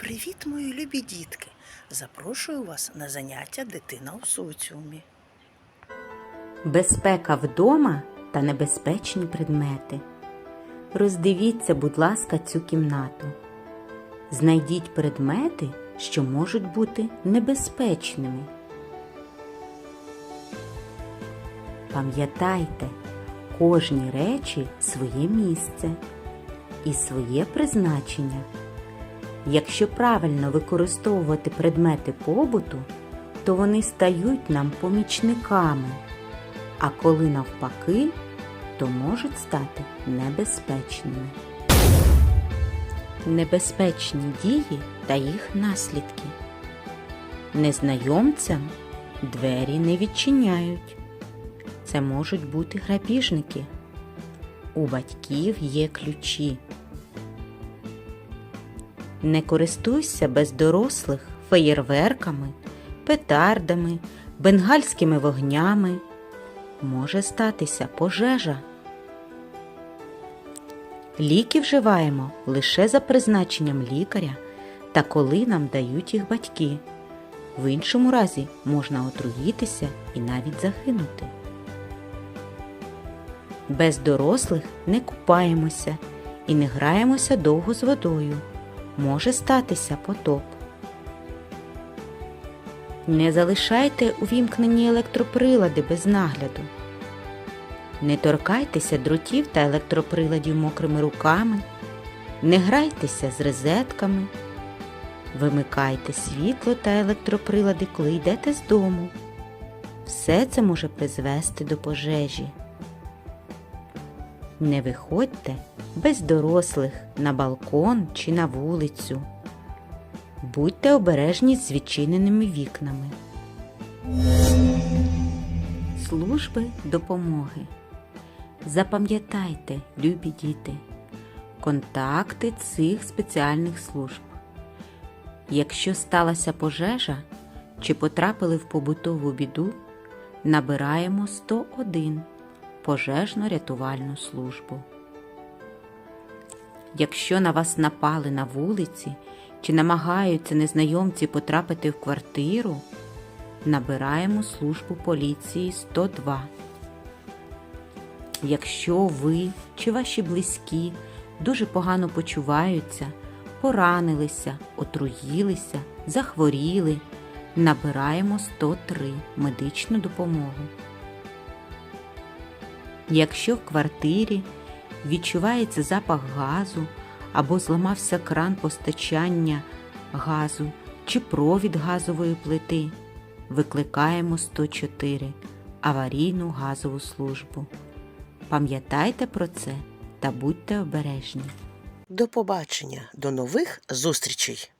Привіт, мої любі дітки! Запрошую вас на заняття дитина у соціумі. Безпека вдома та небезпечні предмети. Роздивіться, будь ласка, цю кімнату. Знайдіть предмети, що можуть бути небезпечними. Пам'ятайте, кожній речі своє місце і своє призначення. Якщо правильно використовувати предмети побуту, то вони стають нам помічниками, а коли навпаки, то можуть стати небезпечними. Небезпечні дії та їх наслідки. Незнайомцям двері не відчиняють. Це можуть бути грабіжники. У батьків є ключі. Не користуйся без дорослих феєрверками, петардами, бенгальськими вогнями. Може статися пожежа. Ліки вживаємо лише за призначенням лікаря та коли нам дають їх батьки. В іншому разі можна отруїтися і навіть загинути. Без дорослих не купаємося і не граємося довго з водою. Може статися потоп. Не залишайте увімкнені електроприлади без нагляду. Не торкайтеся дротів та електроприладів мокрими руками. Не грайтеся з розетками. Вимикайте світло та електроприлади, коли йдете з дому. Все це може призвести до пожежі. Не виходьте без дорослих на балкон чи на вулицю. Будьте обережні з відчиненими вікнами. Служби допомоги. Запам'ятайте, любі діти, контакти цих спеціальних служб. Якщо сталася пожежа чи потрапили в побутову біду, набираємо 101 пожежно-рятувальну службу. Якщо на вас напали на вулиці чи намагаються незнайомці потрапити в квартиру, набираємо службу поліції 102. Якщо ви чи ваші близькі дуже погано почуваються, поранилися, отруїлися, захворіли, набираємо 103 медичну допомогу. Якщо в квартирі відчувається запах газу або зламався кран постачання газу чи провід газової плити, викликаємо 104 аварійну газову службу. Пам'ятайте про це та будьте обережні. До побачення, до нових зустрічей!